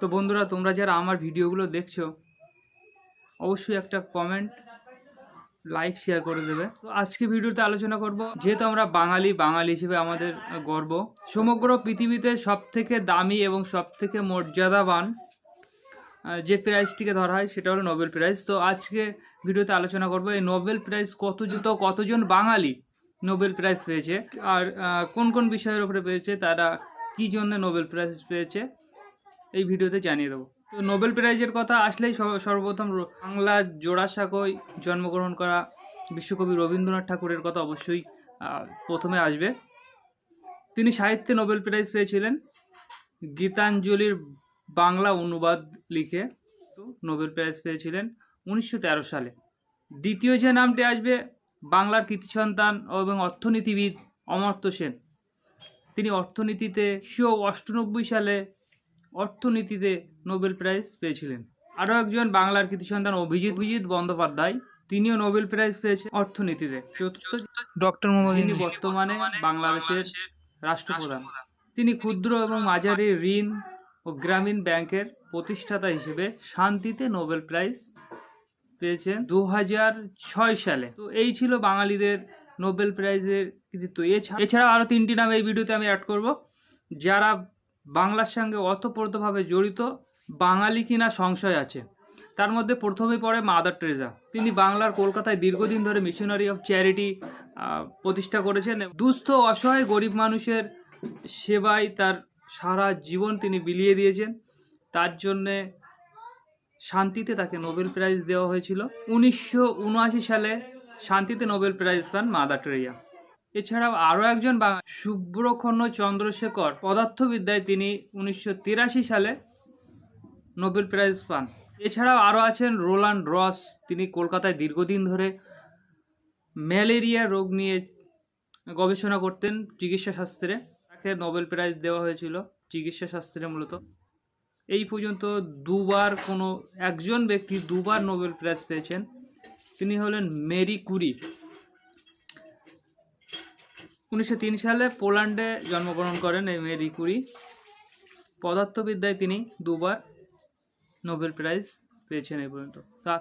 তো বন্ধুরা, তোমরা যারা আমার ভিডিওগুলো দেখছ, অবশ্যই একটা কমেন্ট লাইক শেয়ার করে দেবে। তো আজকে ভিডিওতে আলোচনা করব, যেহেতু আমরা বাঙালি বাঙালি হিসেবে আমাদের গর্ব, সমগ্র পৃথিবীতে সব থেকে দামি এবং সব থেকে মর্যাদাবান যে প্রাইজটিকে ধরা হয়, সেটা হলো নোবেল প্রাইজ তো আজকে ভিডিওতে আলোচনা করব, এই নোবেল প্রাইজ কত তো কতজন বাঙালি নোবেল প্রাইজ পেয়েছে, আর কোন কোন বিষয়ের উপরে পেয়েছে, তারা কী জন্য নোবেল প্রাইজ পেয়েছে এই ভিডিওতে জানিয়ে দেবো। তো নোবেল প্রাইজের কথা আসলেই সর্ব- সর্বপ্রথম বাংলার জোড়াসাঁকোয় জন্মগ্রহণ করা বিশ্বকবি রবীন্দ্রনাথ ঠাকুরের কথা অবশ্যই প্রথমে আসবে। তিনি সাহিত্যে নোবেল প্রাইজ পেয়েছিলেন। গীতাঞ্জলির বাংলা অনুবাদ লিখে নোবেল প্রাইজ পেয়েছিলেন উনিশশো তেরো সালে। দ্বিতীয় যে নামটি আসবে, বাংলার কৃতি সন্তান এবং অর্থনীতিবিদ অমর্ত্য সেন। তিনি অর্থনীতিতে উনিশশো অষ্টানব্বই সালে অর্থনীতিতে নোবেল প্রাইজ পেয়েছিলেন। আরও একজন বাংলার কৃতি সন্তান অভিজিৎ অভিজিৎ বন্দ্যোপাধ্যায় তিনিও নোবেল প্রাইজ পেয়েছেন অর্থনীতিতে। চতুর্থ ডক্টর যিনি বর্তমানে বাংলাদেশের রাষ্ট্রপ্রধান। তিনি ক্ষুদ্র এবং মাঝারি ঋণ ও গ্রামীণ ব্যাংকের প্রতিষ্ঠাতা হিসেবে শান্তিতে নোবেল প্রাইজ পেয়েছেন দু ছয় সালে। তো এই ছিল বাঙালিদের নোবেল প্রাইজের কৃতিত্ব। এছাড়া এছাড়া আরও তিনটি নাম এই ভিডিওতে আমি অ্যাড করব। যারা বাংলার সঙ্গে অতপ্রতভাবে জড়িত বাঙালি কিনা সংশয় আছে। তার মধ্যে প্রথমে পড়ে মাদার টেরেজা তিনি বাংলার কলকাতায় দীর্ঘদিন ধরে মিশনারি অফ চ্যারিটি প্রতিষ্ঠা করেছেন। দুস্থ, অসহায়, গরিব মানুষের সেবায় তার সারা জীবন তিনি বিলিয়ে দিয়েছেন। তার জন্যে শান্তিতে তাকে নোবেল প্রাইজ দেওয়া হয়েছিল। উনিশশো উনআশি সালে শান্তিতে নোবেল প্রাইজ পান মাদার টেরেজা এছাড়াও আরও একজন বাঙালি সুব্রক্ষণ্য চন্দ্রশেখর পদার্থবিদ্যায় তিনি উনিশশো তিরাশি সালে নোবেল প্রাইজ পান। এছাড়াও আরও আছেন রোলান্ড রস, তিনি কলকাতায় দীর্ঘদিন ধরে ম্যালেরিয়া রোগ নিয়ে গবেষণা করতেন চিকিৎসা শাস্ত্রে। তাকে নোবেল প্রাইজ দেওয়া হয়েছিল চিকিৎসা শাস্ত্রে মূলত। এই পর্যন্ত দুবার কোনো একজন ব্যক্তি দুবার নোবেল প্রাইজ পেয়েছেন। তিনি হলেন মেরি কুরি। উনিশশো তিন সালে পোল্যান্ডে জন্মগ্রহণ করেন এই মেরি কুরি পদার্থবিদ্যায় তিনি দুবার নোবেল প্রাইজ পেয়েছেন এই পর্যন্ত।